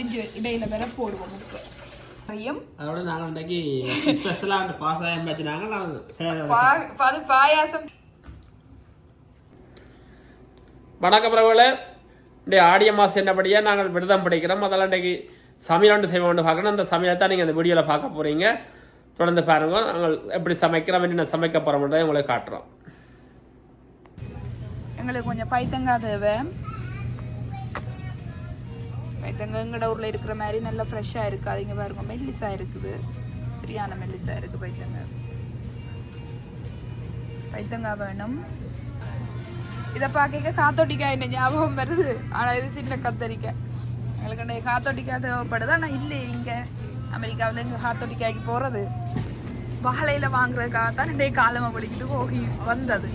அவிஞ்சு இடையில வேற போடுவோம் அதோட நாங்கள் இன்றைக்கு ஸ்பெஷலாக பாசாயம் வச்சுனாங்க நான் அது பாயாசம். வணக்கம் பிரபுல இன்றைய ஆடிய மாதம் என்னபடியாக நாங்கள் விரதம் பிடிக்கிறோம். அதெல்லாம் இன்றைக்கு சமையல் ஒன்று செய்வோம்னு பார்க்கணும். அந்த சமையலை தான் நீங்கள் அந்த வீடியோவில் பார்க்க போகிறீங்க தொடர்ந்து பாருங்க. நாங்கள் எப்படி சமைக்கிறோம் என்ன சமைக்க போகிறோம்ன்றதை உங்களுக்கு காட்டுறோம். எங்களுக்கு கொஞ்சம் பைத்தங்காய் தேவை. பைத்தங்காய் எங்கட ஊரில் இருக்கிற மாதிரி நல்லா ஃப்ரெஷ்ஷாக இருக்குது இங்கே பாருங்க மெல்லிஸாக இருக்குது. சரியான மெல்லிஸாக இருக்குது பைத்தங்காய் பைத்தங்காய் வேணும். இதை பார்க்க காத்தோட்டிக்காய் என்ன ஞாபகம் வருது? ஆனால் இது சின்ன கத்தரிக்காய். எங்களுக்கு என்ன காத்தோட்டிக்காய் தேவைப்படுது. ஆனால் இல்லை இங்கே அமெரிக்காவில் இங்கே காத்தோட்டிக்காய்க்கு போகிறது வாழையில் வாங்குறதுக்காக தான் இன்றைய காலமாக பிடிக்கிட்டு போகி வந்தது.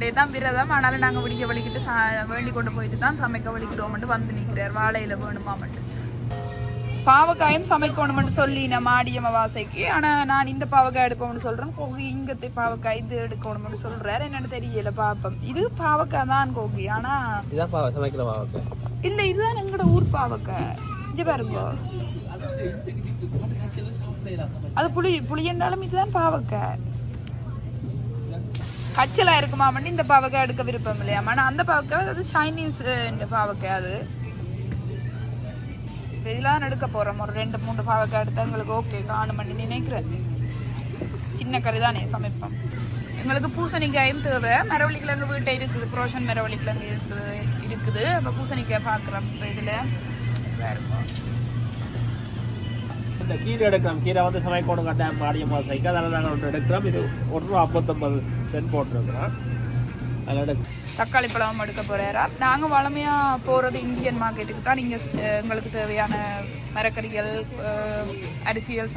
டே தான் விரதம். ஆனாலும் நாங்கள் பிடிக்க வலிக்கிட்டு சா வேண்டி கொண்டு போயிட்டு தான் சமைக்க வலிக்கிறோம்ட்டு வந்து நிற்கிறார் வாழையில வேணுமாமட்டு பாவக்காயும் சமைக்கணும்னு சொல்லி நான் மாடி அமாவாசைக்கு ஆனால் நான் இந்த பாவக்காய் எடுப்போம்னு சொல்கிறேன் கோகி இங்கத்தை பாவக்காய் இது எடுக்கணும்னு சொல்கிறார் என்னன்னு தெரியல பாப்பம். இது பாவக்காய் தான் கோகி. ஆனால் சமைக்கிற பாவக்கு இல்லை இதுதான் எங்களோட ஊர் பாவக்காய். இங்கே பாருங்க. அது புளி புளியண்டாலும் இதுதான் பாவக்காய். கச்சலா இருக்குமா இந்த பாவக்காய் எடுக்க விருப்பம் இல்லையா? ஆனால் அந்த பாவக்காய் அது சைனீஸ் இந்த பாவக்காய் அது. இப்ப இதெல்லாம் எடுக்க போறோம். ஒரு ரெண்டு மூணு பாவக்காய் எடுத்தா எங்களுக்கு ஓகே காணும் பண்ணி நினைக்கிறேன். சின்ன கறி தானே சமைப்போம். எங்களுக்கு பூசணிக்காயும் தேவை. மரவள்ளி கிழங்கு வீட்டை இருக்குது. புரோஷன் மரவள்ளி கிழங்கு இருக்குது. இருக்குது. அப்போ பூசணிக்காய் பார்க்குறோம் இப்போ இதில் இருக்கும் இந்த கீரை எடுக்கிறோம் கீரை வந்து சமைக்கணும் கட்டாயம் பாடிய மாதம் அதனால் நாங்கள் ஒன்று எடுக்கிறோம் இது ஒரு ரூபா ஐம்பத்தொம்பது சென்ட் போட்டிருக்கிறோம் அதில் எடுக்க தக்காளி பழம் எடுக்க போகிறாரா நாங்கள் வளமையாக போகிறது இந்தியன் மார்க்கெட்டுக்கு தான் நீங்கள் எங்களுக்கு தேவையான மரக்கறிகள் அரிசிகள்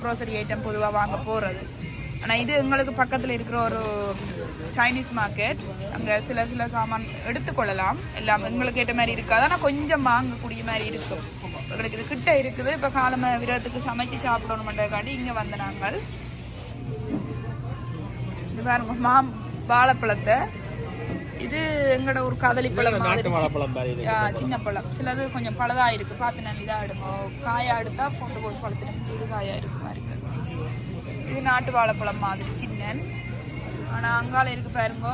க்ரோசரி ஐட்டம் பொதுவாக வாங்க போகிறது ஆனால் இது எங்களுக்கு பக்கத்தில் இருக்கிற ஒரு சைனீஸ் மார்க்கெட் அங்கே சில சில சாமான் எடுத்துக்கொள்ளலாம் எல்லாம் எங்களுக்கு ஏற்ற மாதிரி இருக்காது ஆனால் கொஞ்சம் வாங்கக்கூடிய மாதிரி இருக்கும் எங்களுக்கு இது கிட்ட இருக்குது. இப்போ காலம விரதத்துக்கு சமைச்சு சாப்பிடணும் பண்ணுறதுக்காண்டி இங்கே வந்த நாங்கள். இது பாருங்க மாம் வாழைப்பழத்தை. இது எங்களோட ஒரு கதளி பழம் மாதிரி சின்ன பழம். சிலது கொஞ்சம் பழதா இருக்கு. பார்த்து நல்லா இதாக எடுக்கும் காயா எடுத்தா கொண்டு போய் பழத்துல இது காயா இருக்கு மாதிரி இருக்கு. இது நாட்டு வாழைப்பழம் மாதிரி சின்ன ஆனா அங்கால இருக்கு பாருங்க.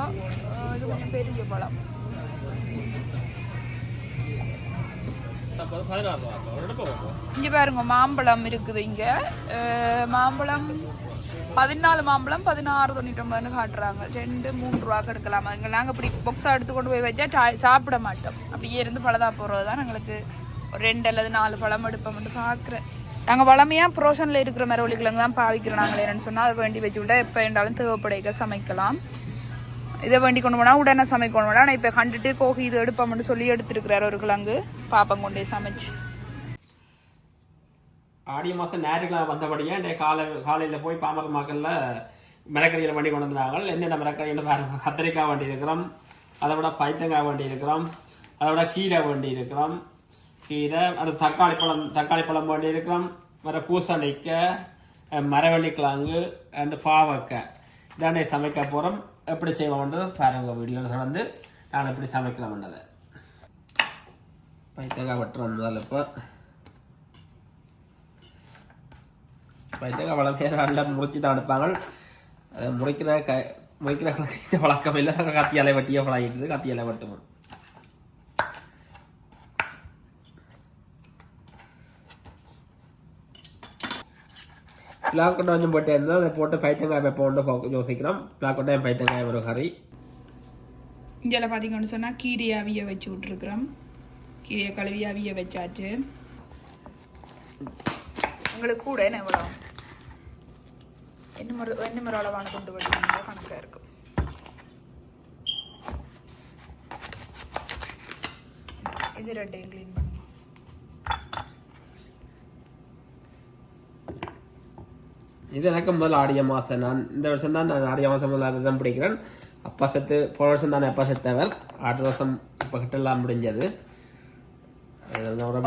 இது கொஞ்சம் பெரிய பழம். இங்க பாருங்க மாம்பழம் இருக்குது இங்க. மாம்பழம் பதினாலு மாம்பழம் பதினாறு தொண்ணூற்றொம்பதுன்னு காட்டுறாங்க. ரெண்டு மூணு ரூபாய்க்கு எடுக்கலாமா. இங்கே நாங்கள் இப்படி பொக்ஸாக எடுத்து கொண்டு போய் வச்சா சாப்பிட மாட்டோம். அப்படியே இருந்து பழதா போகிறது தான் எங்களுக்கு ஒரு ரெண்டு அல்லது நாலு பழம் எடுப்போம்னு பார்க்குறேன் நாங்கள் வளமையாக ப்ரோஷனில் இருக்கிற மரவள்ளி தான் பாவிக்கிறோம். நாங்கள் என்னன்னு சொன்னால் அதை வேண்டி வச்சு விட எப்போ வேண்டாலும் தேவைப்படைக்க சமைக்கலாம். இதை வேண்டி கொண்டு போனால் உடனே சமைக்கணும் வேணா நான் இப்போ கண்டுட்டு கோகி இது எடுப்போம்னு சொல்லி எடுத்துருக்கிறார் ஒரு கிழங்கு. பாப்பம் கொண்டு சமைச்சு. ஆடி மாதம் ஞாயிற்றுக்கிழமை வந்தபடியே டே காலை காலையில் போய் பாமர மக்களில் மிரக்கறியில் வண்டி கொண்டு வந்தாங்க என்னென்ன மிரக்கறின்னு பாருங்க. கத்திரிக்காய் வண்டி இருக்கிறோம். அதை விட பைத்தங்காய் வண்டி இருக்கிறோம். அதை விட கீரை வண்டி இருக்கிறோம். கீரை அது தக்காளி பழம் தக்காளி பழம் வண்டி இருக்கிறோம். வர பூசணிக்காய் மரவள்ளி கிழங்கு அண்டு பாவக்காய். இதாண்டே சமைக்க போகிறோம் எப்படி செய்வோம்ன்றது பாருங்கள் வீடியோவில் தொடர்ந்து நான் எப்படி சமைக்கலாம்ன்றதை. பைத்தங்காய் வெட்டுறோம் முதல்ல இப்போ பைத்தங்காய் வளம் பேர் நல்லா முறிச்சு தான் எடுப்பாங்க. முறைக்கிற க முறைக்கிற வழக்கம் இல்லை. கத்தியாலை வெட்டியே பழகிட்டு கத்தியாலை வெட்டுவோம் பிளாக்கொட்டை கொஞ்சம் போட்டு இருந்தால் அதை போட்டு பைத்தங்காய் வைப்போம்னு யோசிக்கிறோம் பிளாக்கொட்டை பைத்தங்காய் ஒரு கறி இதில் பார்த்தீங்கன்னு சொன்னால் கீரையை அவிய வச்சு விட்ருக்குறோம் கீரையை கழுவி அவிய வச்சாச்சு உங்களுக்கு கூட என்ன எவ்வளோ என்ன முறை என்ன முறை அளவான கொண்டு வரீங்க கணக்காக இருக்கும் இது ரெண்டையும் க்ளீன் பண்ணுங்க இது எனக்கு முதல்ல ஆடிய மாதம் நான் இந்த வருஷம் தான் நான் ஆடிய மாதம் முதல்ல விரதம் பிடிக்கிறேன். அப்பா செத்து போன வருஷம் தான் அப்பா செத்தவர் அடுத்த வருஷம் இப்போ கிட்டலாம் முடிஞ்சது.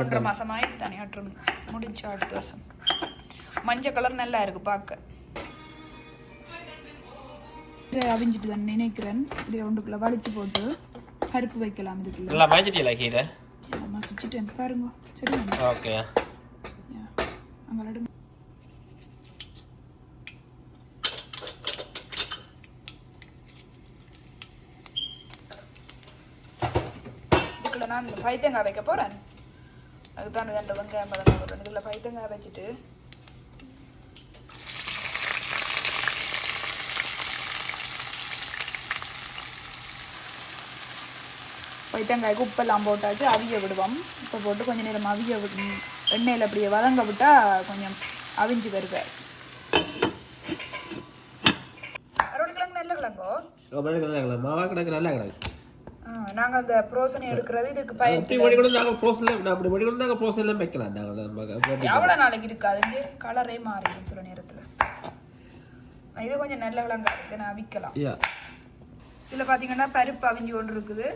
ஒன்றரை மாதம் ஆயிடுச்சு தானே முடிஞ்சு அடுத்த வருஷம். மஞ்சள் கலர் நல்லா இருக்கு பார்க்க. அவிஞ்சிட்டு தான் நினைக்கிறேன். இதை ஒன்றுக்குள்ள வலிச்சு போட்டு பருப்பு வைக்கலாம் இதுக்குள்ள. நல்லா மயச்சிட்டீங்களா கீரை? மசிச்சுட்டேன். பாருங்க. சரி ஓகே. அங்கே நான் இந்த பைத்தங்காய் வைக்க போகிறேன் அதுதான் ரெண்டு வெங்காயம் பதங்க போடுறேன் இதில் பைத்தங்காய் வச்சுட்டு. பைத்தங்காய்க்கு உப்பெல்லாம் போட்டாச்சு அவிய விடுவோம். உப்பை போட்டு கொஞ்சம் நேரம் அவிய விடு எண்ணெயில் அப்படியே வதங்க விட்டால் கொஞ்சம் அவிஞ்சு வருது. அறுபது கிழங்கு நல்ல கிழங்கோ? மாவா நல்லா கிடக்கு நாங்கள் அந்த ப்ரோசனை எடுக்கிறது இதுக்கு பயன் அப்படி கூட நாங்கள் அப்படி வைக்கலாம். நாங்கள் எவ்வளோ நாளைக்கு இருக்காது. கலரே மாறிடும் சில நேரத்தில். இது கொஞ்சம் நல்ல கிழங்கா இருக்கு. நான் விற்கலாம் இதில் பார்த்தீங்கன்னா பருப்பு அவிஞ்சு கொண்டு இருக்குது.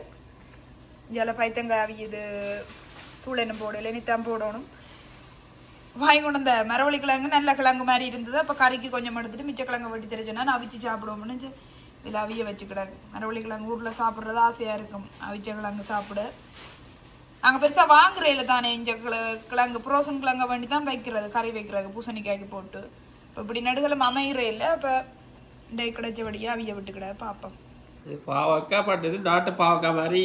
இதில் பைத்தங்காய் அவியுது. தூள் என்ன போடல இனித்தான் போடணும். வாங்கி கொண்டு வந்த மரவள்ளி கிழங்கு நல்ல கிழங்கு மாதிரி இருந்தது. அப்போ கறிக்கு கொஞ்சம் எடுத்துட்டு மிச்ச கிழங்கு வெட்டி தெரிஞ்சோன்னா நான் அவிச்சு சாப்பிடுவோம்னு இதில் அவிய வச்சுக்கிடாங்க மரவள்ளிக்கிழங்கு ஊரில் கிழங்கு சாப்பிட்றது ஆசையாக இருக்கும். அவிச்ச கிழங்கு சாப்பிட. நாங்கள் பெருசாக வாங்குறையில் தானே இஞ்ச கிழங்கு புரோசன் கிழங்க வேண்டி தான் வைக்கிறது கறி வைக்கிறது பூசணிக்காய்க்கு போட்டு. இப்போ இப்படி நடுகளும் அமைகிறையில் அப்போ டே கிடைச்சபடியாக அவிய விட்டுக்கிட பார்ப்போம் இது பாவக்காய் பட் இது நாட்டு பாவக்காய் மாதிரி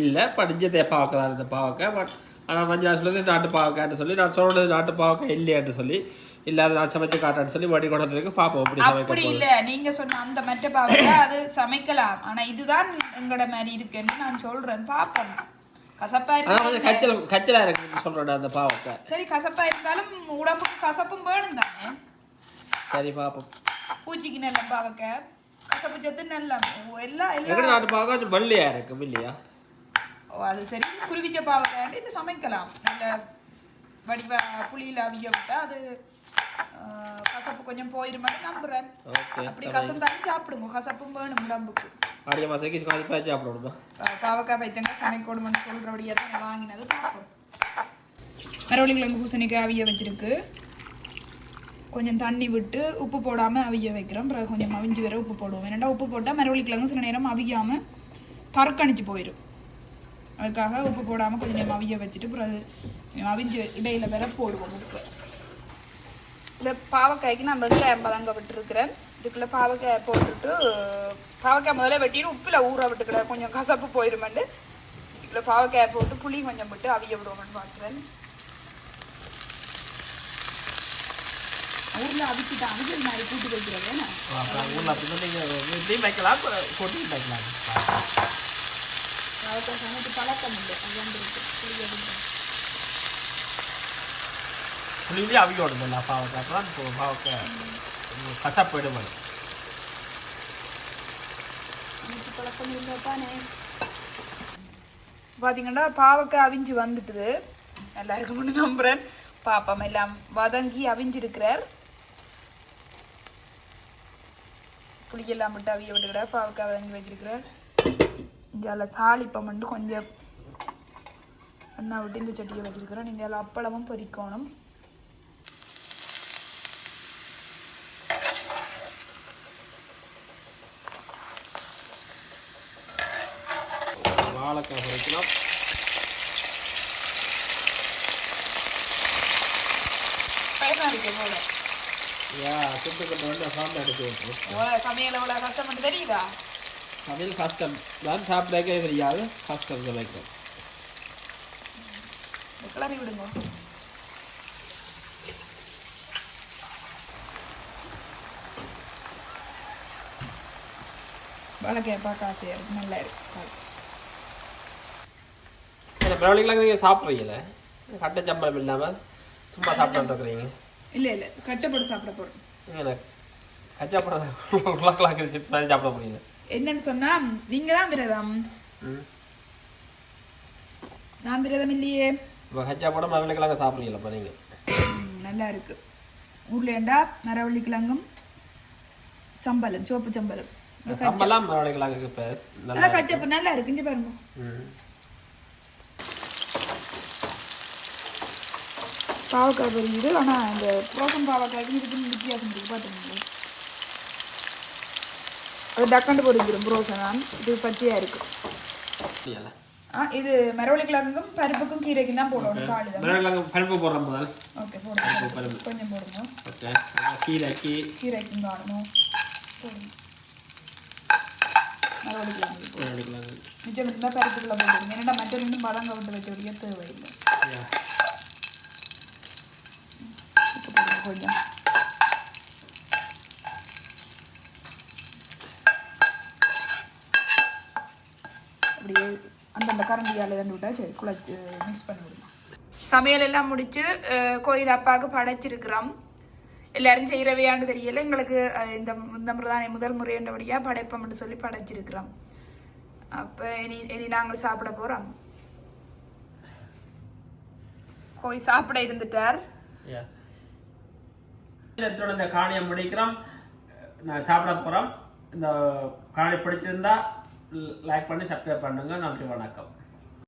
இல்லை படிஞ்சதே பாவக்காய் தான் இந்த பாவக்காய். பட் ஆனால் மஞ்சள் சொல்லுறது நாட்டு பாவக்காய்னு சொல்லி நான் சொல்கிறது நாட்டு பாவக்காய் இல்லையான்னு சொல்லி இல்லாத நான் சமைச்சு காட்டான்னு சொல்லி வடி கொண்டதுக்கு பார்ப்போம் அப்படி அப்படி இல்ல. நீங்க சொன்ன அந்த மெட்ட பாவக்கா அது சமைக்கலாம். ஆனா இதுதான் எங்கட மாதிரி இருக்குன்னு நான் சொல்றேன். பாப்போம். கசப்பா கொஞ்சம் கச்சல் கச்சலாக இருக்குன்னு சொல்கிறேன் அந்த பாவக்காய் சரி கசப்பா இருந்தாலும் உடம்புக்கு கசப்பும் வேணும் தானே? சரி பார்ப்போம் பூச்சிக்கு நல்ல பாவக்க கசப்பு சத்து நல்ல எல்லாம் நாட்டு கொஞ்சம் இருக்கும் இல்லையா ஓ, அது சரி. குருவிச்ச பாவக்காய் இது சமைக்கலாம். நல்ல வடிவ புளியில அவிய விட்டா அது கசப்பு கொஞ்சம் போயிருமான்னு நம்புறேன். அப்படி கசந்தாலும் சாப்பிடுங்க. கசப்பும் வேணும் உடம்புக்கு. மாதம் கொஞ்சம் பேச்சு சாப்பிடணுமா பா- பாவக்காய் பைத்தங்க சமைக்கணும்னு சொல்கிறபடியாக தான் வாங்கினது பார்ப்போம் மரவள்ளி கிழங்கு பூசணிக்காய் அவிய வச்சிருக்கு. கொஞ்சம் தண்ணி விட்டு உப்பு போடாமல் அவிய வைக்கிறோம். பிறகு கொஞ்சம் அவிஞ்சு வர உப்பு போடுவோம். ஏன்னா உப்பு போட்டால் மரவள்ளி கிழங்கு சில நேரம் அவியாமல் கறக்கணிச்சு போயிடும். அதுக்காக உப்பு போடாமல் கொஞ்சம் அவிய வச்சுட்டு பிறகு அவிஞ்சு இடையில வர போடுவோம் உப்பு. இந்த பாவக்காய்க்கு நான் வெங்காயம் பதங்க விட்டுருக்கிறேன். இதுக்குள்ள பாவக்காயை போட்டுட்டு பாவக்காய் முதல்ல வெட்டிட்டு உப்பில் ஊற விட்டுக்கிறேன். கொஞ்சம் கசப்பு போயிருமெண்டு இதில் பாவக்காயை போட்டு புளி கொஞ்சம் விட்டு அவிய விடுவோம்னு பார்க்குறேன் ஊரில் அவிச்சிட்டு அவியல் மாதிரி கூட்டு அப்புறம் ஊரில் வைக்கலாம். போட்டு வைக்கலாம். பாவக்காய் சமைச்சு பழக்கம் இல்லை. அதான் இருக்கு புளி புளியிலே அவிக்க விடுது இல்லை பாவக்காய் அப்புறம் இப்போ பாவக்காய் கசப்பு விடுமணும் இல்லை தானே பார்த்தீங்கன்னா பாவக்காய் அவிஞ்சு வந்துட்டுது. எல்லாருக்கும் ஒன்று நம்புறேன். பாப்பம் எல்லாம் வதங்கி அவிஞ்சிருக்கிறார். புளியெல்லாம் மட்டும் அவிய விட்டுக்கிறார். பாவக்காய் வதங்கி வச்சிருக்கிறார். இதில் தாளிப்பம் மட்டும் கொஞ்சம் எண்ணெய் விட்டு இந்த சட்டியை வச்சுருக்கிறோம் நீங்கள் அதில் அப்பளமும் பொரிக்கணும். வாழைக்காய் பொரிக்கலாம் பயமா யா வந்து சாப்பிட்டு சமையல் எவ்வளோ தெரியுதா சமையல் கஷ்டம் தான் சாப்பிடக்கே தெரியாது. கஷ்டம் சமைக்கும் கிளறி விடுங்க வாழைக்காய் பார்க்க ஆசையாக இருக்கு நல்லா இருக்கு இந்த ப்ரௌனிக்கெலாம் நீங்கள் சாப்பிட்றீங்கள கட்டை சம்பளம் இல்லாமல் சும்மா சாப்பிட்டு இருக்கிறீங்க. இல்ல இல்ல கச்சப்படு சாப்பிட போறோம். நீங்கள் கச்சாப்படம் உருளைக்கிழங்கு சிப்ஸ் சாப்பிட போறீங்க. என்னன்னு சொன்னா நீங்க தான் விரதம். நான் விரதம் இல்லையே. இப்போ கச்சாப்படம் உருளைக்கிழங்கு சாப்பிட்றீங்களப்பா நீங்கள் நல்லா இருக்கு. ஊர்ல ஏண்டா மரவள்ளி கிழங்கும் சம்பளம் சிவப்பு சம்பளம். சம்பளம் உருளைக்கிழங்குக்கு இப்போ நல்லா நல்லா கச்சப்பு நல்லா இருக்கு. பாருங்க. பாவக்காய் பொரியுது ஆனா இந்த புரோசன் பாவக்காய்க்கு இதுக்கு வித்தியாசம் இருக்கு. பாத்துக்கோங்க. அது டக்கண்டு பொரிஞ்சிடும் புரோசன் தான் இது பச்சையா இருக்கு. அப்படியால ஆ இது மரவள்ளி கிழங்குக்கும் பருப்புக்கும் கீரைக்கும் தான் போடணும். காடு தான்? பருப்பு போடுறோம் முதல் ஓகே பருப்பு கொஞ்சம் போடுங்க. ஓகே. கீரைக்கு. கீரைக்கும் காணணும் போடுங்க. மரவள்ளி கிழங்கு மிச்சம் இருந்தால் பருப்புக்குள்ள போடுங்க ஏன்னா மற்ற ரெண்டும் பழங்க விட்டு வைக்க தேவையில்லை Yeah. உப்பு போடுங்க கொஞ்சம் அப்படியே அந்தந்த கரண்டியால் தண்டு விட்டா சரி குழச்சி மிக்ஸ் பண்ணி விடுங்க. சமையல் எல்லாம் முடிச்சு அஹ், கோயில் அப்பாவுக்கு படைச்சிருக்கிறோம். எல்லாரும் செய்கிறவையான்னு தெரியல. எங்களுக்கு இந்த இந்த முறை தான் முதல் முறைன்றபடியாக படைப்போம்னு சொல்லி படைச்சிருக்கிறோம். அப்போ இனி இனி நாங்கள் சாப்பிட போகிறோம் கோய் சாப்பிட இருந்துட்டார். Yeah. இதோட இந்த காணியை முடிக்கிறோம். நான் சாப்பிட போகிறோம் இந்த காணி பிடிச்சிருந்தா லைக் பண்ணி சப்ஸ்கிரைப் பண்ணுங்க. நன்றி வணக்கம்.